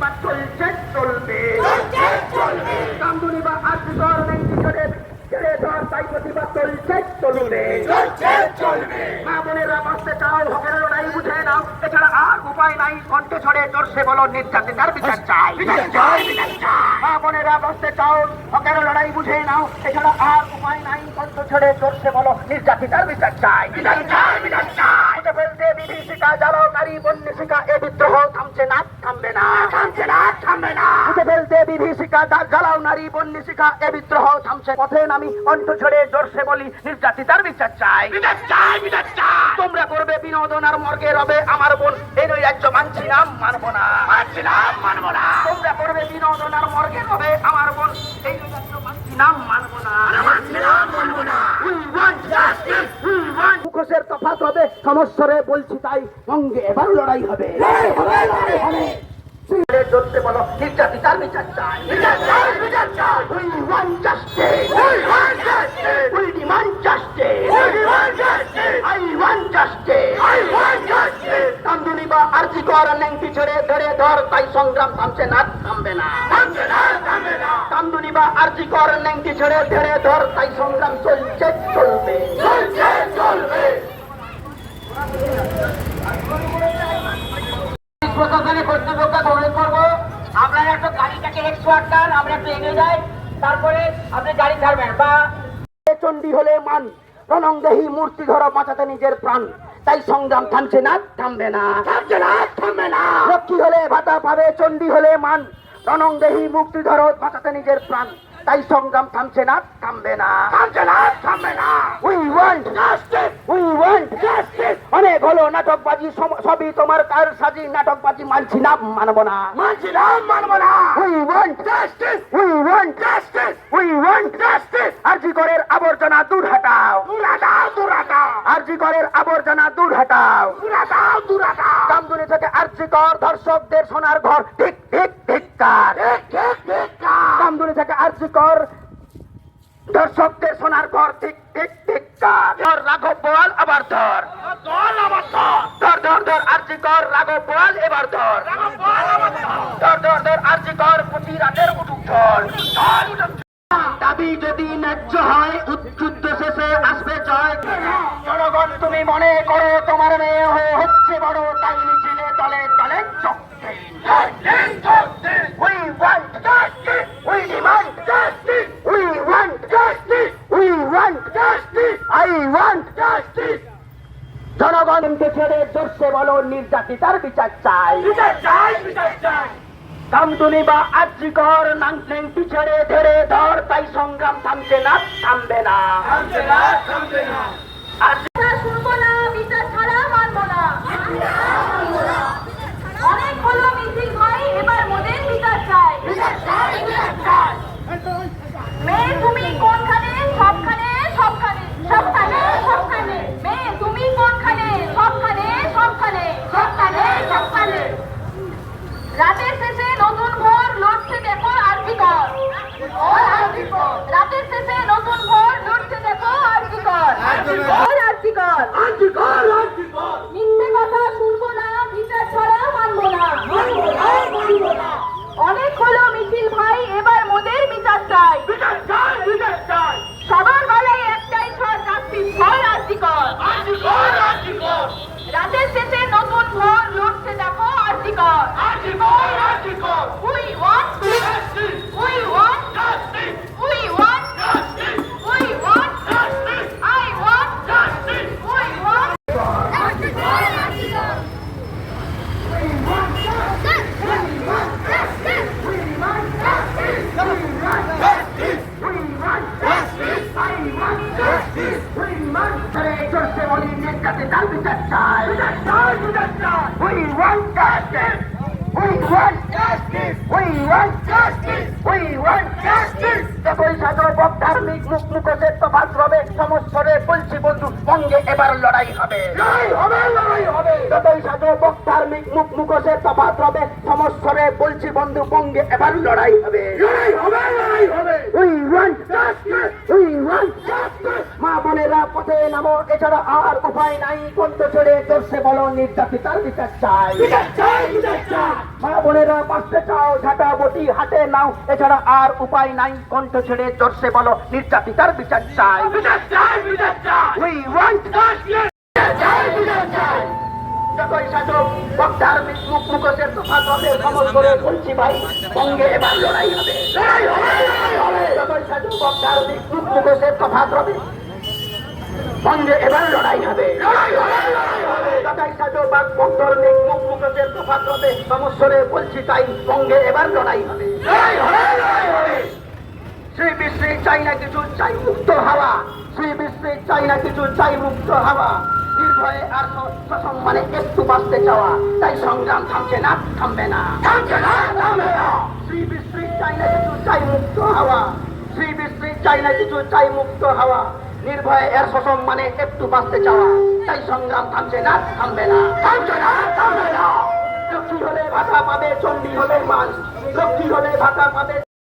প্রতিবাদ চলছে চলবে। কামদুনি বা আর্থিকর ছেড়ে ছেড়ে ধর তাই প্রতিবাদ চলছে চলবে। মা বোনেরা বাঁচতে চাও হকের লড়াই বুঝে নাও। এছাড়া আর উপায় নাই কণ্ঠে ছড়ে জোরসে বলো নির্যাতিতার বিচার চাই। মা বোনেরা বাঁচতে চাও হকের লড়াই বুঝে নাও। এছাড়া আর উপায় নাই কণ্ঠ ছড়ে জোরসে বলো নির্যাতিতার বিচার চাই। বিচার চাই উঠে ফেলতে বিভীষিকা জ্বালাও নারী বন্যিষিকা এ বিদ্রোহ থামছে না থামবে না থামছে না থামবে না উঠে ফেলতে বিভীষিকা দাগ জ্বালাও নারী বন্যিষিকা এ বিদ্রোহ থামছে পথে নামি কণ্ঠ ছড়ে জোরসে বলি নির্যাতিতার বিচার চাই। বিচার চাই বিচার চাই। তোমরা করবে বিনোদন আর মর্গে রবে আমার বোন এই নই রাজ্য মানছি না মানবো না। মানছি না মানবো না। তোমরা করবে বিনোদন আর মর্গে রবে আমার বোন এই নই রাজ্য মানছি না মানবো না। মানছি মানবো মুখোশের তফাৎ হবে সমস্যরে বলছি তাই সঙ্গে এবার লড়াই হবে। জোরসে বলো বিচার চাই। বিচার চাই বিচার চাই। বা আরজি কর ছেড়ে ধরে ধর তাই সংগ্রাম থামছে না থামবে না। থামবে না থামবে না। কান্দুনি বা আরজি কর নেংটি ছেড়ে ধরে ধর তাই সংগ্রাম চলছে চলবে। চলছে চলবে। একটু গাড়িটাকে আটকান আমরা একটু এগিয়ে যাই। তারপরে আপনি গাড়ি ছাড়বেন বা চণ্ডী হলে মান রণংদেহী মূর্তি ধরো বাঁচাতে নিজের প্রাণ। তাই সংগ্রাম থামছে না থামবে না। থামছে না থামবে না। লক্ষ্মী হলে ভাতা পাবে চণ্ডী হলে মান। রণংদেহী মুক্তি ধরো বাঁচাতে নিজের প্রাণ। তাই সংগ্রাম থামছে না থামবে না। থামছে না থামবে না। We want justice we want justice অনেক হলো নাটকবাজি সবই তোমার কার সাজি নাটকবাজি মানছি না মানবো না। মানছি না মানবো না। We want justice we want justice we want justice R G করের আবর্জনা দূর হটাও। দূর হটাও দূর হটাও। আরজি করের আবর্জনা দূর হটাও। দূর হটাও দূর হটাও। কামদুনি থেকে আরজি কর দর্শকদের সোনার ঘর। ঠিক ঠিক ঠিক কার ঠিক ঠিক ঠিক কার কামদুনি থেকে আরজি কর দর্শকদের সোনার ঘর। ঠিক ধর রাঘব বল আবার ধর। ধর ধর। ধর ধর ধর আরজি কর রাঘব বল এবার ধর। ধর। ধর ধর ধর আরজি কর প্রতি রাতের উঠুক দাবি যদি ন্যায্য হয় উচ্চুদ্ধ শেষে আসবে জয়। জনগণ তুমি মনে করো বলো নির্যাতিতার বিচার চাই। বিচার চাই বিচার চাই। কামদুনি বা আর্যিকর নাংটি ছেড়ে ধরে ধর তাই সংগ্রাম থামছে না থামবে না। থামবে না থামবে না কথা শুনব না বিচার ছাড়া মানবো না অনেক হলো মিছিল ভাই এবার মোদের বিচার চাই মেয়ে তুমি কোনখানে সবখানে সবখানে সবখানে সবখানে মেয়ে তুমি কোনখানে সবখানে সবখানে সবখানে সবখানে রাতের শেষে নতুন ভোর লড়ছে দেখো আরজি কর রাতের শেষে নতুন ভোর লড়ছে দেখো আরজি কর আরজি নির্যাতিতার বিচার চাই বিচার চাই বিচার চাই We want justice. We want justice. We want justice. We want justice. যতই সাজো ধার্মিক মুখ মুখোশের তফাৎ রবে সমস্যরে বলছি বন্ধু সঙ্গে এবার লড়াই হবে লড়াই হবে লড়াই হবে যতই ধার্মিক মুখ মুখোশের তফাৎ রবে সমস্যরে বলছি বন্ধু সঙ্গে এবার লড়াই হবে লড়াই লড়াই. মা বোনেরা পথে নামো এছাড়া আর উপায় নাই। কন্ত ছেড়ে জোরসে বলো নির্যাতিতার বিচার চাই। বিচার চাই মা বোনেরা বাঁচতে চাও ঝাঁটা বটি হাতে নাও। এছাড়া আর উপায় নাই কণ্ঠ ছেড়ে জোরসে বলো নির্যাতিতার বিচার চাই। উই ওয়ান্ট যতই শাসক বক্তার মুখ মুখোশের তফাৎ হবে সমল করে বলছি ভাই সঙ্গে এবার লড়াই হবে। লড়াই হবে যতই শাসক বক্তার মুখ মুখোশের তফাৎ হবে সঙ্গে এবার লড়াই হবে। বলছি তাই সঙ্গে এবার লড়াই হবে। লড়াই হবে লড়াই হবে। শ্রী বিশ্রী চাই না কিছু চাই মুক্ত হাওয়া। শ্রী বিশ্রী চাই না কিছু চাই মুক্ত হাওয়া। নির্ভয়ে আর সসম্মানে একটু বাঁচতে চাওয়া। তাই সংগ্রাম থামছে না থামবে না। থামছে না থামবে না। শ্রী বিশ্রী চাই না কিছু চাই মুক্ত হাওয়া। শ্রী বিশ্রী চাই না কিছু চাই মুক্ত হাওয়া। নির্ভয়ে এর মানে একটু বাঁচতে চাওয়া। তাই সংগ্রাম থামছে না, থামবে না। থামছে না, থামবে না। লক্ষ্মী হলে ভাতা পাবে, চণ্ডী হলে মান লক্ষ্মী হলে ভাতা পাবে